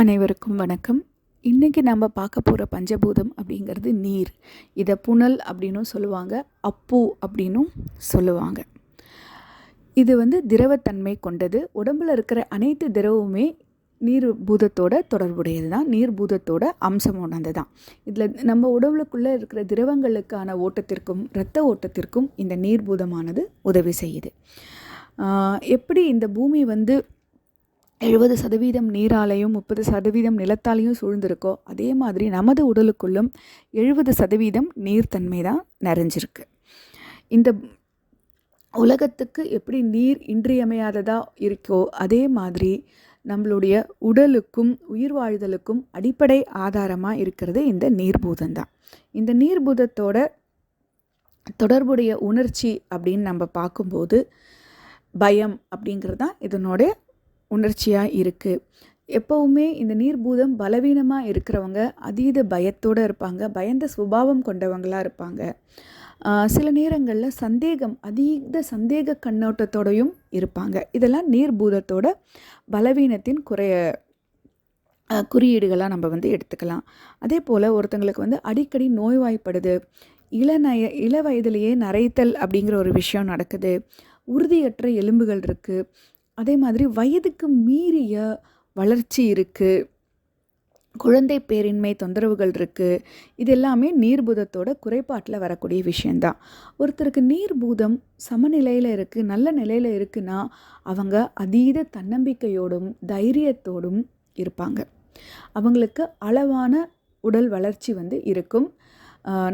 அனைவருக்கும் வணக்கம். இன்றைக்கி நம்ம பார்க்க போகிற பஞ்சபூதம் அப்படிங்கிறது நீர். இதை புனல் அப்படின்னும் சொல்லுவாங்க அப்பு அப்படின்னும் சொல்லுவாங்க. இது வந்து திரவத்தன்மை கொண்டது. உடம்பில் இருக்கிற அனைத்து திரவமே நீர் பூதத்தோட தொடர்புடையது தான். நீர் பூதத்தோட அம்சமானது தான். இதில் நம்ம உடம்புக்குள்ளே இருக்கிற திரவங்களுக்கான ஓட்டத்திற்கும் இரத்த ஓட்டத்திற்கும் இந்த நீர் பூதமானது உதவி செய்யுது. எப்படி இந்த பூமி வந்து எழுபது சதவீதம் நீராலையும் முப்பது சதவீதம் நிலத்தாலையும் சூழ்ந்திருக்கோ அதே மாதிரி நமது உடலுக்குள்ளும் எழுபது சதவீதம் நீர்த்தன்மை தான் நிறைஞ்சிருக்கு. இந்த உலகத்துக்கு எப்படி நீர் இன்றியமையாததாக இருக்கோ அதே மாதிரி நம்மளுடைய உடலுக்கும் உயிர் வாழ்தலுக்கும் அடிப்படை ஆதாரமாக இருக்கிறது இந்த நீர்பூதம் தான். இந்த நீர்பூதத்தோட தொடர்புடைய உணர்ச்சி அப்படின்னு நம்ம பார்க்கும்போது பயம் அப்படிங்கிறது தான் இதனுடைய உணர்ச்சியாக இருக்குது எப்போவுமே இந்த நீர்பூதம் பலவீனமாக இருக்கிறவங்க அதீத பயத்தோடு இருப்பாங்க. பயந்த சுபாவம் கொண்டவங்களாக இருப்பாங்க. சில நேரங்களில் சந்தேகம் அதீத சந்தேக கண்ணோட்டத்தோடையும் இருப்பாங்க. இதெல்லாம் நீர்பூதத்தோட பலவீனத்தின் குறைய குறியீடுகளாக நம்ம வந்து எடுத்துக்கலாம். அதே போல் ஒருத்தங்களுக்கு வந்து அடிக்கடி நோய்வாய்ப்படுது. இளநய இள வயதிலேயே நரைத்தல் அப்படிங்கிற ஒரு விஷயம் நடக்குது. உறுதியற்ற எலும்புகள் இருக்குது அதே மாதிரி வயதுக்கு மீறிய வளர்ச்சி இருக்குது குழந்தை பேரின்மை தொந்தரவுகள் இருக்குது இது எல்லாமே நீர்பூதத்தோட குறைபாட்டில் வரக்கூடிய விஷயந்தான் ஒருத்தருக்கு நீர்பூதம் சமநிலையில் இருக்குது நல்ல நிலையில் இருக்குன்னா அவங்க அதீத தன்னம்பிக்கையோடும் தைரியத்தோடும் இருப்பாங்க. அவங்களுக்கு அளவான உடல் வளர்ச்சி வந்து இருக்கும்.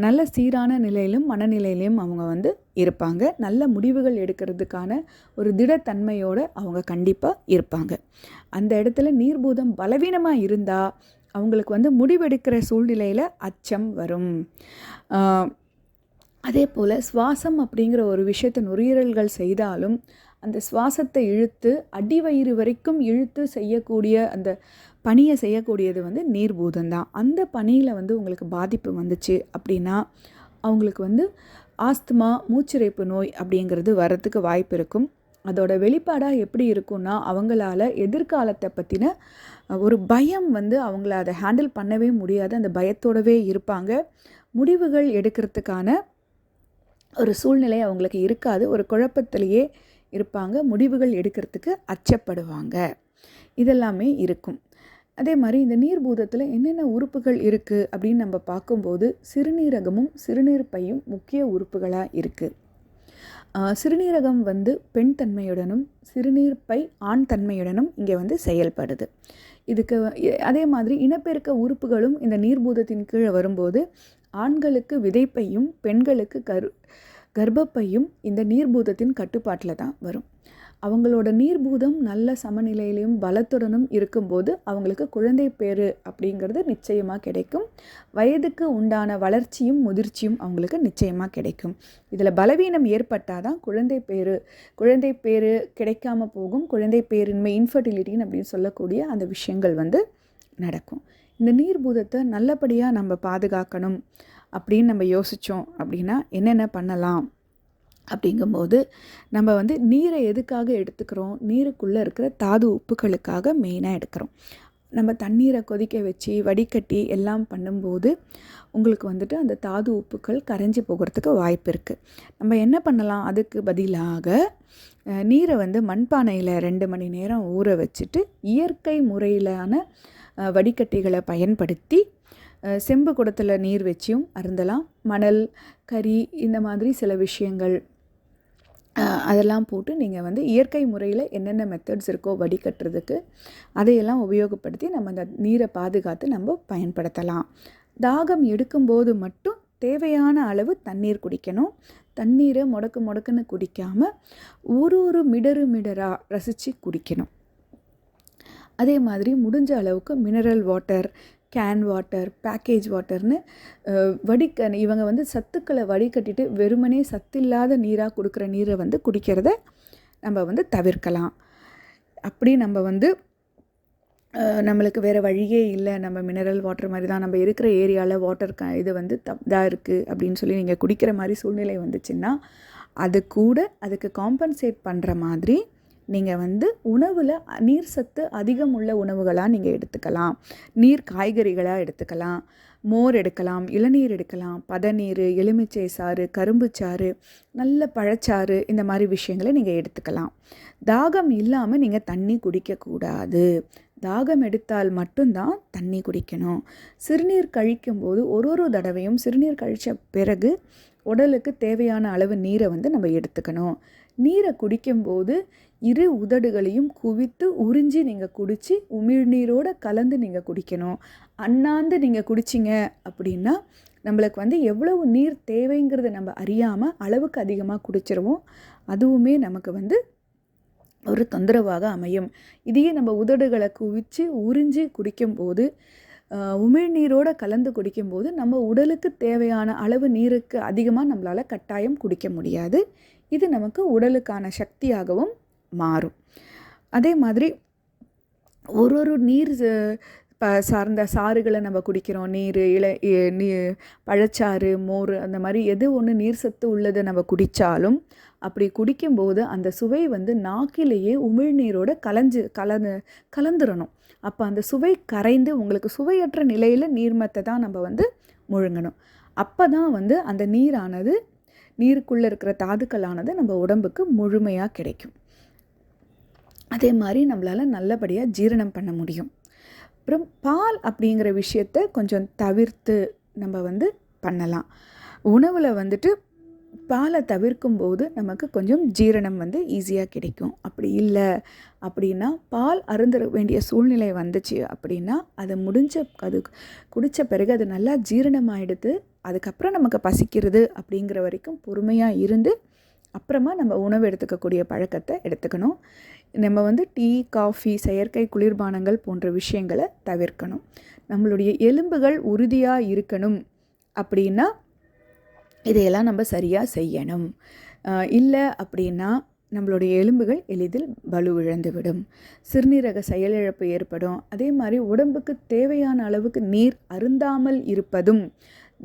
நல்ல சீரான நிலையிலும் மனநிலையிலையும் அவங்க வந்து இருப்பாங்க. நல்ல முடிவுகள் எடுக்கிறதுக்கான ஒரு திடத்தன்மையோடு அவங்க கண்டிப்பாக இருப்பாங்க. அந்த இடத்துல நீர்பூதம் பலவீனமாக இருந்தால் அவங்களுக்கு வந்து முடிவெடுக்கிற சூழ்நிலையில் அச்சம் வரும். அதே போல் சுவாசம் அப்படிங்கிற ஒரு விஷயத்தை நுரையீரல்கள் செய்தாலும் அந்த சுவாசத்தை இழுத்து அடிவயிறு வரைக்கும் இழுத்து செய்யக்கூடிய அந்த பணியை செய்யக்கூடியது வந்து நீர்பூதம் தான் அந்த பணியில் வந்து உங்களுக்கு பாதிப்பு வந்துச்சு அப்படின்னா அவங்களுக்கு வந்து ஆஸ்துமா மூச்சிறைப்பு நோய் அப்படிங்கிறது வர்றதுக்கு வாய்ப்பு இருக்கும். அதோட வெளிப்பாடாக எப்படி இருக்கும்னா அவங்களால எதிர்காலத்தை பற்றின ஒரு பயம் வந்து அவங்கள அதை ஹேண்டில் பண்ணவே முடியாது. அந்த பயத்தோடவே இருப்பாங்க. முடிவுகள் எடுக்கிறதுக்கான ஒரு சூழ்நிலை அவங்களுக்கு இருக்காது. ஒரு குழப்பத்திலேயே இருப்பாங்க முடிவுகள் எடுக்கிறதுக்கு அச்சப்படுவாங்க. இதெல்லாமே இருக்கும். அதே மாதிரி இந்த நீர்பூதத்தில் என்னென்ன உறுப்புகள் இருக்குது அப்படின்னு நம்ம பார்க்கும்போது சிறுநீரகமும் சிறுநீர் பையும் முக்கிய உறுப்புகளாக இருக்குது சிறுநீரகம் வந்து பெண் தன்மையுடனும் சிறுநீர் பை ஆண் தன்மையுடனும் இங்கே வந்து செயல்படுது. இதுக்கு அதே மாதிரி இனப்பெருக்க உறுப்புகளும் இந்த நீர்பூதத்தின் கீழே வரும்போது ஆண்களுக்கு விதைப்பையும் பெண்களுக்கு கரு கர்ப்பப்பையும் இந்த நீர்பூதத்தின் கட்டுப்பாட்டில் தான் வரும். அவங்களோட நீர்பூதம் நல்ல சமநிலையிலையும் பலத்துடனும் இருக்கும்போது அவங்களுக்கு குழந்தை பேறு அப்படிங்கிறது நிச்சயமாக கிடைக்கும். வயதுக்கு உண்டான வளர்ச்சியும் முதிர்ச்சியும் அவங்களுக்கு நிச்சயமாக கிடைக்கும். இதில் பலவீனம் ஏற்பட்டால் தான் குழந்தை பேறு குழந்தை பேறு கிடைக்காம போகும் குழந்தை பேரின்மை இன்ஃபர்டிலிட்டின்னு அப்படின்னு சொல்லக்கூடிய அந்த விஷயங்கள் வந்து நடக்கும். இந்த நீர்பூதத்தை நல்லபடியாக நம்ம பாதுகாக்கணும். அப்படின்னு நம்ம யோசித்தோம் அப்படின்னா என்னென்ன பண்ணலாம்? அப்படிங்கும்போது நம்ம வந்து நீரை எதுக்காக எடுத்துக்கிறோம்? நீருக்குள்ளே இருக்கிற தாது உப்புகளுக்காக மெயினாக எடுக்கிறோம். நம்ம தண்ணீரை கொதிக்க வச்சு வடிகட்டி எல்லாம் பண்ணும்போது உங்களுக்கு வந்துட்டு அந்த தாது உப்புக்கள் கரைஞ்சி போகிறதுக்கு வாய்ப்பு இருக்குது நம்ம என்ன பண்ணலாம்? அதுக்கு பதிலாக நீரை வந்து மண்பானையில் ரெண்டு மணி நேரம் ஊற வச்சுட்டு இயற்கை முறையிலான வடிகட்டிகளை பயன்படுத்தி செம்பு குடத்தில் நீர் வச்சியும் அருந்தலாம். மணல் கறி இந்த மாதிரி சில விஷயங்கள் அதெல்லாம் போட்டு நீங்கள் வந்து இயற்கை முறையில் என்னென்ன மெத்தட்ஸ் இருக்கோ வடிகட்டுறதுக்கு அதையெல்லாம் உபயோகப்படுத்தி நம்ம அந்த நீரை பாதுகாத்து நம்ம பயன்படுத்தலாம். தாகம் எடுக்கும்போது மட்டும் தேவையான அளவு தண்ணீர் குடிக்கணும். தண்ணீரை முடக்கு முடக்குன்னு குடிக்காமல் ஒரு ஒரு மிடரு மிடராக ரசித்து குடிக்கணும். அதே மாதிரி முடிஞ்ச அளவுக்கு mineral water can water package வாட்டர்னு வடிக்க இவங்க வந்து சத்துக்களை வடிகட்டிட்டு வெறுமனே சத்தில்லாத நீராக கொடுக்குற நீரை வந்து குடிக்கிறத நம்ம வந்து தவிர்க்கலாம். அப்படி நம்ம வந்து நம்மளுக்கு வேறு வழியே இல்லை. நம்ம மினரல் வாட்டர் மாதிரி தான். நம்ம இருக்கிற ஏரியாவில் வாட்டர் க இது வந்து இதாக இருக்குது அப்படின்னு சொல்லி நீங்கள் குடிக்கிற மாதிரி சூழ்நிலை வந்துச்சுன்னா அது கூட அதுக்கு காம்பன்சேட் பண்ணுற மாதிரி நீங்கள் வந்து உணவில் நீர் சத்து அதிகம் உள்ள உணவுகளாக நீங்கள் எடுத்துக்கலாம். நீர் காய்கறிகளாக எடுத்துக்கலாம். மோர் எடுக்கலாம் இளநீர் எடுக்கலாம் பதநீர் எலுமிச்சை சாறு கரும்பு சாறு நல்ல பழச்சாறு இந்த மாதிரி விஷயங்களை நீங்கள் எடுத்துக்கலாம். தாகம் இல்லாமல் நீங்கள் தண்ணி குடிக்கக்கூடாது தாகம் எடுத்தால் மட்டும்தான் தண்ணி குடிக்கணும். சிறுநீர் கழிக்கும்போது ஒரு ஒரு தடவையும் சிறுநீர் கழித்த பிறகு உடலுக்கு தேவையான அளவு நீரை வந்து நம்ம எடுத்துக்கணும். நீரை குடிக்கும்போது இரு உதடுகளையும் குவித்து உறிஞ்சி நீங்கள் குடித்து உமிழ்நீரோடு கலந்து நீங்கள் குடிக்கணும். அண்ணாந்து நீங்கள் குடிச்சிங்க அப்படின்னா நம்மளுக்கு வந்து எவ்வளவு நீர் தேவைங்கிறத நம்ம அறியாமல் அளவுக்கு அதிகமாக குடிச்சிருவோம். அதுவுமே நமக்கு வந்து ஒரு தொந்தரவாக அமையும். இதையே நம்ம உதடுகளை குவித்து உறிஞ்சி குடிக்கும்போது உமிழ்நீரோடு கலந்து குடிக்கும்போது நம்ம உடலுக்கு தேவையான அளவு நீருக்கு அதிகமாக நம்மளால் கட்டாயம் குடிக்க முடியாது. இது நமக்கு உடலுக்கான சக்தியாகவும் மாறும். அதே மாதிரி ஒரு ஒரு நீர் ப சார்ந்த சாறுகளை நம்ம குடிக்கிறோம். நீர் இள நீ பழச்சாறு மோர் அந்த மாதிரி எது ஒன்று நீர் சத்து உள்ளதை நம்ம குடித்தாலும் அப்படி குடிக்கும்போது அந்த சுவை வந்து நாக்கிலேயே உமிழ்நீரோட கலஞ்சு கலந்து கலந்துடணும் அப்போ அந்த சுவை கரைந்து உங்களுக்கு சுவையற்ற நிலையில் நீர்மத்தை தான் நம்ம வந்து முழுங்கணும். அப்போ தான் வந்து அந்த நீரானது நீருக்குள்ளே இருக்கிற தாதுக்களானது நம்ம உடம்புக்கு முழுமையாக கிடைக்கும். அதே மாதிரி நம்மளால் நல்லபடியாக ஜீரணம் பண்ண முடியும். அப்புறம் பால் அப்படிங்கிற விஷயத்த கொஞ்சம் தவிர்த்து நம்ம வந்து பண்ணலாம். உணவில் வந்துட்டு பாலை தவிர்க்கும் போது நமக்கு கொஞ்சம் ஜீரணம் வந்து ஈஸியாக கிடைக்கும். அப்படி இல்லை அப்படின்னா பால் அருந்த வேண்டிய சூழ்நிலை வந்துச்சு அப்படின்னா அதை முடிஞ்ச அது குடித்த பிறகு அது நல்லா ஜீரணமாகிடுது அதுக்கப்புறம் நமக்கு பசிக்கிறது அப்படிங்கிற வரைக்கும் பொறுமையாக இருந்து அப்புறமா நம்ம உணவு எடுத்துக்கக்கூடிய பழக்கத்தை எடுத்துக்கணும். நம்ம வந்து டீ காஃபி செயற்கை குளிர்பானங்கள் போன்ற விஷயங்களை தவிர்க்கணும். நம்மளுடைய எலும்புகள் உறுதியாக இருக்கணும் அப்படின்னா இதையெல்லாம் நம்ம சரியாக செய்யணும். இல்லை அப்படின்னா நம்மளுடைய எலும்புகள் எளிதில் வலுவிழந்துவிடும் சிறுநீரக செயலிழப்பு ஏற்படும். அதே மாதிரி உடம்புக்கு தேவையான அளவுக்கு நீர் அருந்தாமல் இருப்பதும்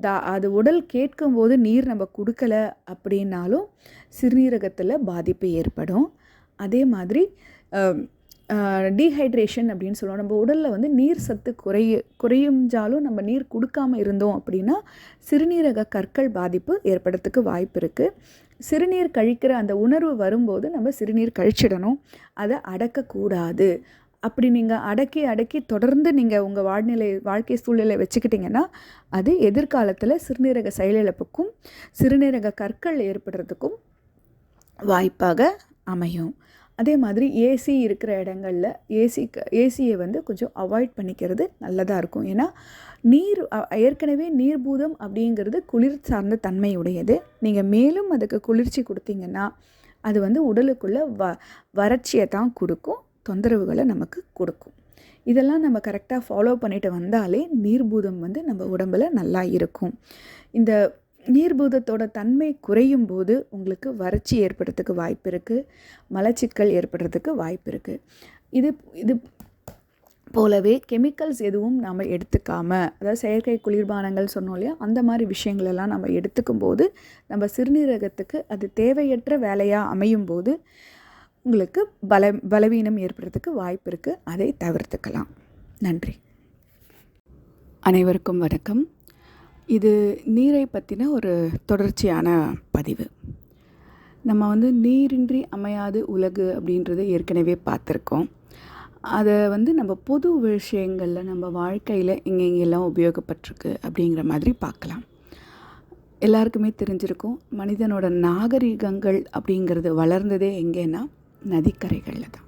தா அது உடல் கேட்கும்போது நீர் நம்ம கொடுக்கல அப்படின்னாலும் சிறுநீரகத்தில் பாதிப்பு ஏற்படும். அதே மாதிரி டீஹைட்ரேஷன் அப்படின்னு சொல்லுவோம். நம்ம உடலில் வந்து நீர் சத்து குறைய குறையும்ஜாலும் நம்ம நீர் கொடுக்காம இருந்தோம் அப்படின்னா சிறுநீரக கற்கள் பாதிப்பு ஏற்படுறதுக்கு வாய்ப்பு இருக்குது சிறுநீர் கழிக்கிற அந்த உணர்வு வரும்போது நம்ம சிறுநீர் கழிச்சிடணும். அதை அடக்கக்கூடாது. அப்படி நீங்கள் அடக்கி அடக்கி தொடர்ந்து நீங்கள் உங்கள் வாழ்நிலை வாழ்க்கை சூழ்நிலை வச்சுக்கிட்டிங்கன்னா அது எதிர்காலத்தில் சிறுநீரக செயலிழப்புக்கும் சிறுநீரக கற்கள் ஏற்படுறதுக்கும் வாய்ப்பாக அமையும். அதே மாதிரி ஏசி இருக்கிற இடங்களில் ஏசி ஏசியை வந்து கொஞ்சம் அவாய்ட் பண்ணிக்கிறது நல்லதாக இருக்கும். ஏன்னா நீர் ஏற்கனவே நீர்பூதம் அப்படிங்கிறது குளிர் சார்ந்த தன்மையுடையது. நீங்கள் மேலும் அதுக்கு குளிர்ச்சி கொடுத்தீங்கன்னா அது வந்து உடலுக்குள்ளே வ வறட்சியை தான் கொடுக்கும். தொந்தரவுகளை நமக்கு கொடுக்கும். இதெல்லாம் நம்ம கரெக்டாக ஃபாலோ பண்ணிட்டு வந்தாலே நீர்பூதம் வந்து நம்ம உடம்பில் நல்லா இருக்கும். இந்த நீர்பூதத்தோட தன்மை குறையும் போது உங்களுக்கு வறட்சி ஏற்படுறதுக்கு வாய்ப்பு இருக்குது மலச்சிக்கல் ஏற்படுறதுக்கு வாய்ப்பு இருக்குது இது இது போலவே கெமிக்கல்ஸ் எதுவும் நம்ம எடுத்துக்காமல் அதாவது செயற்கை குளிர்பானங்கள் சொன்னோம் இல்லையா அந்த மாதிரி விஷயங்களெல்லாம் நம்ம எடுத்துக்கும் போது நம்ம சிறுநீரகத்துக்கு அது தேவையற்ற வேலையாக அமையும் போது உங்களுக்கு பல பலவீனம் ஏற்படுறதுக்கு வாய்ப்பு இருக்குது அதை தவிர்த்துக்கலாம். நன்றி. அனைவருக்கும் வணக்கம். இது நீரை பற்றின ஒரு தொடர்ச்சியான பதிவு. நம்ம வந்து நீரின்றி அமையாது உலகு அப்படின்றத ஏற்கனவே பார்த்துருக்கோம். அதை வந்து நம்ம பொது விஷயங்களில் நம்ம வாழ்க்கையில் எங்கெங்கெல்லாம் உபயோகப்பட்டிருக்கு அப்படிங்கிற மாதிரி பார்க்கலாம். எல்லாருக்குமே தெரிஞ்சிருக்கும். மனிதனோட நாகரிகங்கள் அப்படிங்கிறது வளர்ந்ததே எங்கேன்னா நதிக்கரைகளில் தான்.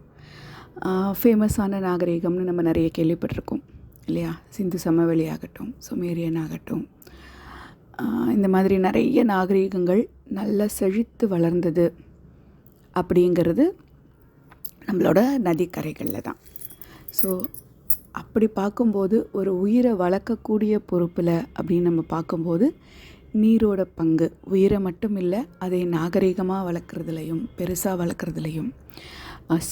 ஃபேமஸான நாகரிகம்னு நம்ம நிறைய கேள்விப்பட்டிருக்கோம். இல்லையா? சிந்து சமவெளி ஆகட்டும் சுமேரியன் ஆகட்டும். இந்த மாதிரி நிறைய நாகரிகங்கள் நல்ல செழித்து வளர்ந்தது அப்படிங்கிறது நம்மளோட நதிக்கரைகளில் தான். ஸோ அப்படி பார்க்கும்போது ஒரு உயிரை வளர்க்கக்கூடிய பொறுப்பில் அப்படின்னு நம்ம பார்க்கும்போது நீரோட பங்கு. உயிரை மட்டும் இல்லை அதை நாகரிகமாக வளர்க்குறதுலையும் பெருசாக வளர்க்குறதுலையும்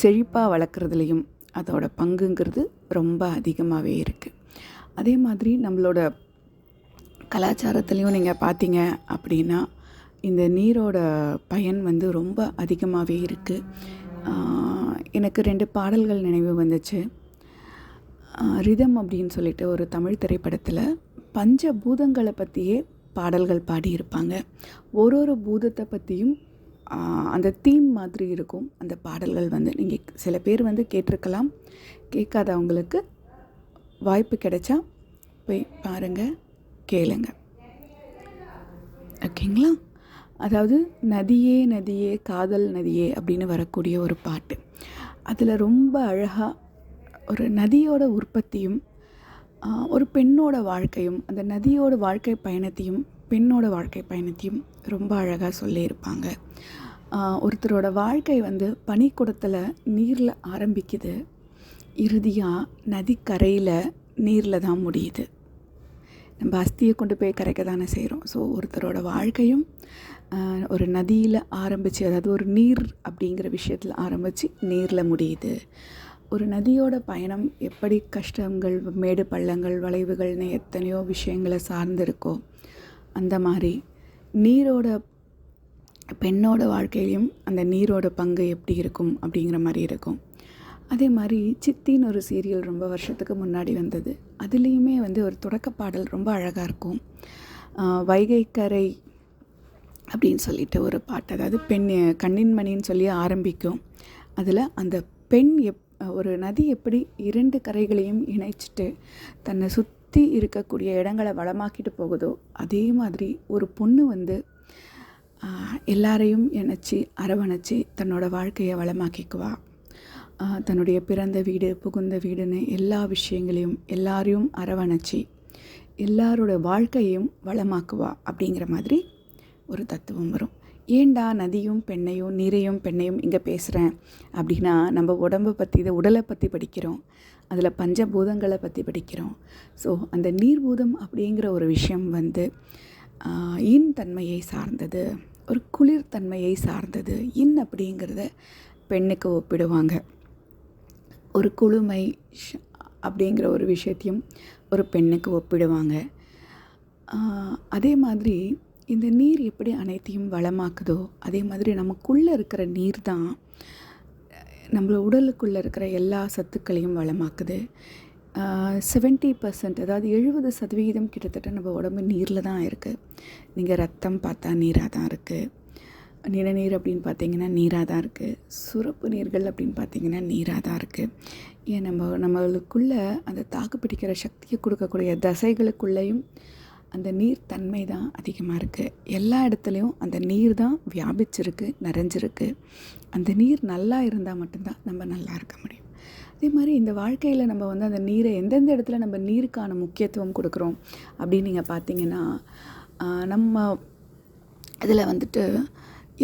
செழிப்பாக வளர்க்குறதுலையும் அதோட பங்குங்கிறது ரொம்ப அதிகமாகவே இருக்குது அதே மாதிரி நம்மளோட கலாச்சாரத்துலேயும் நீங்கள் பார்த்தீங்க அப்படின்னா இந்த நீரோட பயன் வந்து ரொம்ப அதிகமாகவே இருக்குது எனக்கு ரெண்டு பாடல்கள் நினைவு வந்துச்சு. ரிதம் அப்படின்னு சொல்லிட்டு ஒரு தமிழ் திரைப்படத்தில் பஞ்ச பூதங்களை பற்றியே பாடல்கள் பாடியிருப்பாங்க. ஒரு ஒரு பூதத்தை பற்றியும் அந்த தீம் மாதிரி இருக்கும். அந்த பாடல்கள் வந்து நீங்கள் சில பேர் வந்து கேட்டிருக்கலாம். கேட்காதவங்களுக்கு வாய்ப்பு கிடைச்சா போய் பாருங்கள் கேளுங்க. ஓகேங்களா? அதாவது நதியே நதியே காதல் நதியே அப்படின்னு வரக்கூடிய ஒரு பாட்டு. அதில் ரொம்ப அழகாக ஒரு நதியோட உற்பத்தியும் ஒரு பெண்ணோட வாழ்க்கையும் அந்த நதியோட வாழ்க்கை பயணத்தையும் பெண்ணோட வாழ்க்கை பயணத்தையும் ரொம்ப அழகாக சொல்லியிருப்பாங்க. ஒருத்தரோட வாழ்க்கை வந்து பனிக்குடத்தில் நீரில் ஆரம்பிக்குது. இறுதியாக நதிக்கரையில் நீரில் தான் முடியுது. நம்ம அஸ்தியை கொண்டு போய் கரைக்க தானே செய்கிறோம் ஸோ ஒருத்தரோட வாழ்க்கையும் ஒரு நதியில் ஆரம்பித்து அதாவது ஒரு நீர் அப்படிங்கிற விஷயத்தில் ஆரம்பித்து நீரில் முடியுது. ஒரு நதியோட பயணம் எப்படி கஷ்டங்கள் மேடு பள்ளங்கள் வளைவுகள்னு எத்தனையோ விஷயங்களை சார்ந்திருக்கோ அந்த மாதிரி நீரோட பெண்ணோட வாழ்க்கையிலையும் அந்த நீரோட பங்கு எப்படி இருக்கும் அப்படிங்கிற மாதிரி இருக்கும். அதே மாதிரி சித்தின்னு ஒரு சீரியல் ரொம்ப வருஷத்துக்கு முன்னாடி வந்தது. அதுலேயுமே வந்து ஒரு தொடக்க பாடல் ரொம்ப அழகாக இருக்கும். வைகைக்கரை அப்படின்னு சொல்லிட்டு ஒரு பாட்டு. அதாவது பெண் கண்ணின் மணின்னு சொல்லி ஆரம்பிக்கும். அதில் அந்த பெண் எப் ஒரு நதி எப்படி இரண்டு கரைகளையும் இணைச்சிட்டு தன்னை சுற்றி இருக்கக்கூடிய இடங்களை வளமாக்கிட்டு போகுதோ அதே மாதிரி ஒரு பொண்ணு வந்து எல்லாரையும் இணைச்சி அரவணைச்சி தன்னோட வாழ்க்கையை வளமாக்கிக்குவா. தன்னுடைய பிறந்த வீடு புகுந்த வீடுன்னு எல்லா விஷயங்களையும் எல்லாரையும் அரவணைச்சி எல்லாரோட வாழ்க்கையையும் வளமாக்குவா அப்படிங்கிற மாதிரி ஒரு தத்துவம் வரும். ஏண்டா நதியும் பெண்ணையும் நீரையும் பெண்ணையும் இங்கே பேசுகிறேன் அப்படின்னா நம்ம உடம்பை பற்றி இதை உடலை பற்றி படிக்கிறோம். அதில் பஞ்சபூதங்களை பற்றி படிக்கிறோம். ஸோ அந்த நீர்பூதம் அப்படிங்கிற ஒரு விஷயம் வந்து இன் தன்மையை சார்ந்தது ஒரு குளிர் தன்மையை சார்ந்தது இன் அப்படிங்கிறத பெண்ணுக்கு ஒப்பிடுவாங்க. ஒரு குளுமை அப்படிங்கிற ஒரு விஷயத்தையும் ஒரு பெண்ணுக்கு ஒப்பிடுவாங்க. அதே மாதிரி இந்த நீர் எப்படி அனைத்தையும் வளமாக்குதோ அதே மாதிரி நமக்குள்ளே இருக்கிற நீர் தான் நம்மள உடலுக்குள்ளே இருக்கிற எல்லா சத்துக்களையும் வளமாக்குது. செவன்ட்டி பர்சன்ட் அதாவது எழுபது சதவிகிதம் கிட்டத்தட்ட நம்ம உடம்பு நீரில் தான் இருக்குது நீங்கள் ரத்தம் பார்த்தா நீராக தான் இருக்குது நிலநீர் அப்படின்னு பார்த்தீங்கன்னா நீராக தான் இருக்குது சுரப்பு நீர்கள் அப்படின்னு பார்த்தீங்கன்னா நீராக தான் இருக்குது ஏன் நம்ம நம்மளுக்குள்ளே அந்த தாக்கு பிடிக்கிற சக்தியை கொடுக்கக்கூடிய தசைகளுக்குள்ளேயும் அந்த நீர் தன்மை தான் அதிகமாக இருக்குது எல்லா இடத்துலையும் அந்த நீர் தான் வியாபிச்சிருக்கு நிறைஞ்சிருக்கு. அந்த நீர் நல்லா இருந்தால் மட்டும்தான் நம்ம நல்லா இருக்க முடியும். அதே மாதிரி இந்த வாழ்க்கையில் நம்ம வந்து அந்த நீரை எந்தெந்த இடத்துல நம்ம நீருக்கான முக்கியத்துவம் கொடுக்குறோம் அப்படின்னு நீங்கள் பார்த்தீங்கன்னா நம்ம இதில் வந்துட்டு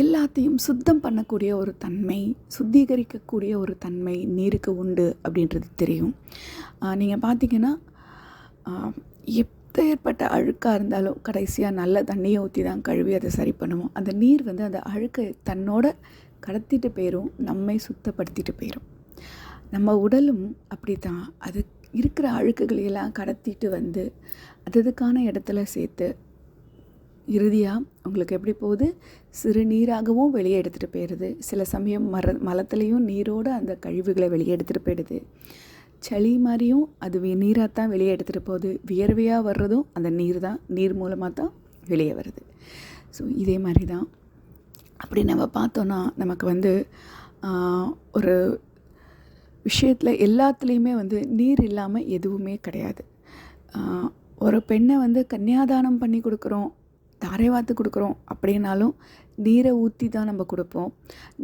எல்லாத்தையும் சுத்தம் பண்ணக்கூடிய ஒரு தன்மை சுத்திகரிக்கக்கூடிய ஒரு தன்மை நீருக்கு உண்டு அப்படின்றது தெரியும். நீங்கள் பார்த்தீங்கன்னா எப் எப்பேற்பட்ட அழுக்காக இருந்தாலும் கடைசியாக நல்ல தண்ணியை ஊற்றி தான் கழுவி அதை சரி பண்ணுவோம். அந்த நீர் வந்து அந்த அழுக்கை தன்னோட கடத்திட்டு போயிடும் நம்மை சுத்தப்படுத்திட்டு போயிடும் நம்ம உடலும் அப்படி தான் அது இருக்கிற அழுக்குகளையெல்லாம் கடத்திட்டு வந்து அது அதுக்கான இடத்துல சேர்த்து இறுதியாக உங்களுக்கு எப்படி போகுது? சிறு நீராகவும் வெளியே எடுத்துகிட்டு போயிடுது. சில சமயம் மர மலத்துலேயும் நீரோடு அந்த கழிவுகளை வெளியே எடுத்துகிட்டு போயிடுது. சளி மாதிரியும் அது நீராக தான் வெளியே எடுத்துகிட்டு போகுது. வியர்வையாக வர்றதும் அந்த நீர் தான். நீர் மூலமாக தான் வெளியே வருது. ஸோ இதே மாதிரி தான். அப்படி நம்ம பார்த்தோன்னா நமக்கு வந்து ஒரு விஷயத்தில் எல்லாத்துலேயுமே வந்து நீர் இல்லாமல் எதுவுமே கிடையாது. ஒரு பெண்ணை வந்து கன்னியாதானம் பண்ணி கொடுக்குறோம் தாரை வாத்து கொடுக்குறோம் அப்படின்னாலும் நீரை ஊற்றி தான் நம்ம கொடுப்போம்.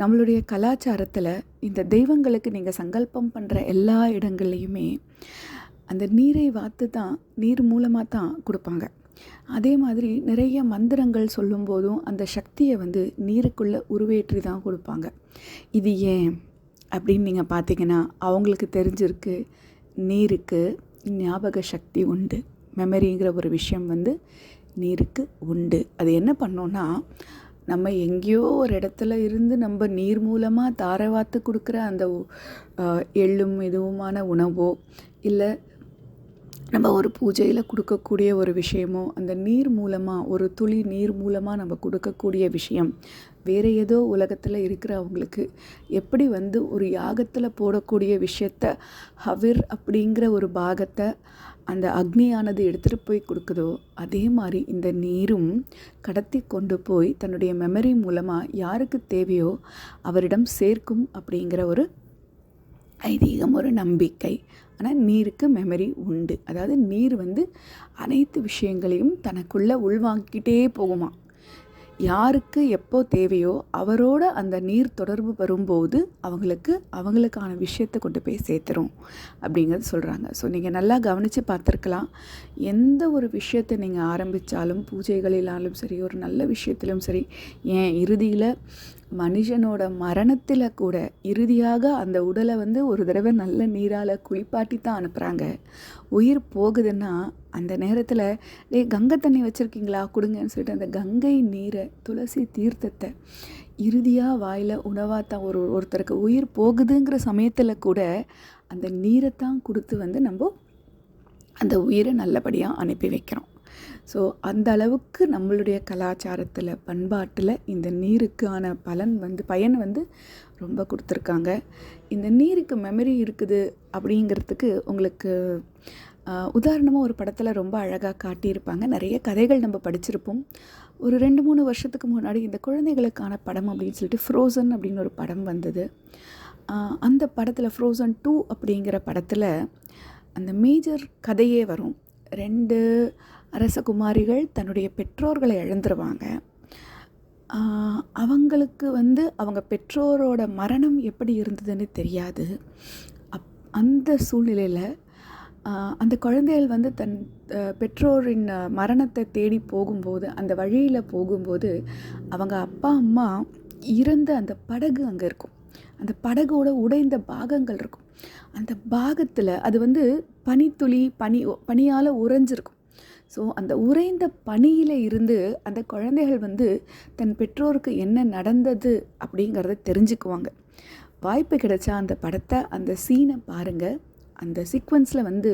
நம்மளுடைய கலாச்சாரத்தில் இந்த தெய்வங்களுக்கு நீங்கள் சங்கல்பம் பண்ணுற எல்லா இடங்கள்லையுமே அந்த நீரை வாத்து தான் நீர் மூலமாக தான் கொடுப்பாங்க. அதே மாதிரி நிறைய மந்திரங்கள் சொல்லும்போதும் அந்த சக்தியை வந்து நீருக்குள்ளே உருவேற்றி தான் கொடுப்பாங்க. இது ஏன் அப்படின்னு நீங்கள் பார்த்தீங்கன்னா அவங்களுக்கு தெரிஞ்சிருக்கு நீருக்கு ஞாபக சக்தி உண்டு. மெமரிங்கிற ஒரு விஷயம் வந்து நீருக்கு உண்டு. அது என்ன பண்ணோன்னா நம்ம எங்கேயோ ஒரு இடத்துல இருந்து நம்ம நீர் மூலமாக தாரவாத்து கொடுக்குற அந்த எள்ளும் இதுவுமான உணவோ இல்லை நம்ம ஒரு பூஜையில் கொடுக்கக்கூடிய ஒரு விஷயமோ அந்த நீர் மூலமாக ஒரு துளி நீர் மூலமாக நம்ம கொடுக்கக்கூடிய விஷயம் வேறு ஏதோ உலகத்தில் இருக்கிறவங்களுக்கு எப்படி வந்து ஒரு யாகத்தில் போடக்கூடிய விஷயத்த ஹவிர் அப்படிங்கிற ஒரு பாகத்தை அந்த அக்னியானது எடுத்துகிட்டு போய் கொடுக்குதோ அதே மாதிரி இந்த நீரும் கடத்தி கொண்டு போய் தன்னுடைய மெமரி மூலமாக யாருக்கு தேவையோ அவரிடம் சேர்க்கும் அப்படிங்கிற ஒரு ஐதீகம் ஒரு நம்பிக்கை. ஆனால் நீருக்கு மெமரி உண்டு. அதாவது நீர் வந்து அனைத்து விஷயங்களையும் தனக்குள்ளே உள்வாங்கிக்கிட்டே போகுமா? யாருக்கு எப்போ தேவையோ அவரோட அந்த நீர் தொடர்பு வரும்போது அவங்களுக்கு அவங்களுக்கான விஷயத்தை கொண்டு போய் சேர்த்துரும் அப்படிங்கிறது சொல்கிறாங்க ஸோ நீங்கள் நல்லா கவனித்து பார்த்துருக்கலாம். எந்த ஒரு விஷயத்தை நீங்கள் ஆரம்பித்தாலும் பூஜைகளிலாலும் சரி ஒரு நல்ல விஷயத்திலும் சரி ஏன் இறுதியில் மனுஷனோட மரணத்தில் கூட இறுதியாக அந்த உடலை வந்து ஒரு தடவை நல்ல நீரால் குளிப்பாட்டி தான் அனுப்புகிறாங்க உயிர் போகுதுன்னா அந்த நேரத்தில் டே கங்கை தண்ணி வச்சுருக்கீங்களா? கொடுங்கன்னு சொல்லிட்டு அந்த கங்கை நீரை துளசி தீர்த்தத்தை இறுதியாக வாயில் உணவாக தான் ஒரு ஒருத்தருக்கு உயிர் போகுதுங்கிற சமயத்தில் கூட அந்த நீரை தான் கொடுத்து வந்து நம்ம அந்த உயிரை நல்லபடியாக அனுப்பி வைக்கிறோம். ஸோ அந்த அளவுக்கு நம்மளுடைய கலாச்சாரத்தில் பண்பாட்டில் இந்த நீருக்கான பலன் வந்து பயன் வந்து ரொம்ப கொடுத்துருக்காங்க. இந்த நீருக்கு மெமரி இருக்குது அப்படிங்கிறதுக்கு உங்களுக்கு உதாரணமாக ஒரு படத்தில் ரொம்ப அழகாக காட்டியிருப்பாங்க. நிறைய கதைகள் நம்ம படிச்சிருப்போம். ஒரு ரெண்டு மூணு வருஷத்துக்கு முன்னாடி இந்த குழந்தைகளுக்கான படம் அப்படின்னு சொல்லிட்டு ஃப்ரோசன் அப்படின்னு ஒரு படம் வந்தது. அந்த படத்தில் ஃப்ரோசன் டூ அப்படிங்கிற படத்தில் அந்த மேஜர் கதையே வரும். ரெண்டு அரசகுமாரிகள் தன்னுடைய பெற்றோர்களை இழந்துருவாங்க. அவங்களுக்கு வந்து அவங்க பெற்றோரோட மரணம் எப்படி இருந்ததுன்னு தெரியாது. அப் அந்த சூழ்நிலையில் அந்த குழந்தைகள் வந்து தன் பெற்றோரின் மரணத்தை தேடி போகும்போது அந்த வழியில் போகும்போது அவங்க அப்பா அம்மா இறந்த அந்த படகு அங்கே இருக்கும். அந்த படகோட உடைந்த பாகங்கள் இருக்கும். அந்த பாகத்தில் அது வந்து பனித்துளி பனி பனியால் உறைஞ்சிருக்கும். ஸோ அந்த உறைந்த பனியில் இருந்து அந்த குழந்தைகள் வந்து தன் பெற்றோருக்கு என்ன நடந்தது அப்படிங்கிறத தெரிஞ்சுக்குவாங்க. வாய்ப்பு கிடைச்சா அந்த படத்தை அந்த சீனை பாருங்கள் அந்த சீக்வன்ஸில் வந்து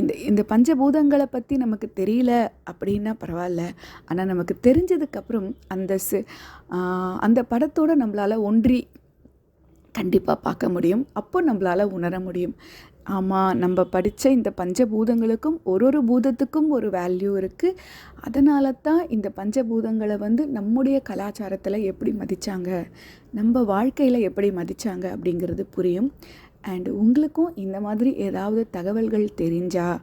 இந்த இந்த பஞ்சபூதங்களை பற்றி நமக்கு தெரியல அப்படின்னா பரவாயில்ல. ஆனால் நமக்கு தெரிஞ்சதுக்கப்புறம் அந்த அந்த படத்தோடு நம்மளால் ஒன்றி கண்டிப்பாக பார்க்க முடியும். அப்போ நம்மளால் உணர முடியும். ஆமாம் நம்ம படித்த இந்த பஞ்சபூதங்களுக்கும் ஒரு ஒரு பூதத்துக்கும் ஒரு வேல்யூ இருக்குது அதனால தான் இந்த பஞ்சபூதங்களை வந்து நம்முடைய கலாச்சாரத்தில் எப்படி மதித்தாங்க நம்ம வாழ்க்கையில் எப்படி மதித்தாங்க அப்படிங்கிறது புரியும். அண்டு உங்களுக்கும் இந்த மாதிரி ஏதாவது தகவல்கள் தெரிஞ்சால்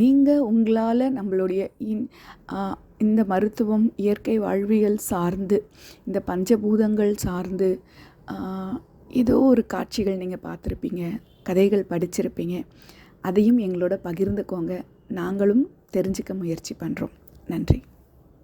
நீங்கள் உங்களால் நம்மளுடைய இன் இந்த மருத்துவம் இயற்கை வாழ்வியல் சார்ந்து இந்த பஞ்சபூதங்கள் சார்ந்து ஏதோ ஒரு காட்சிகள் நீங்கள் பார்த்துருப்பீங்க கதைகள் படிச்சிருப்பீங்க அதையும் எங்களோட பகிர்ந்துக்கோங்க. நாங்களும் தெரிஞ்சுக்க முயற்சி பண்ணுறோம் நன்றி.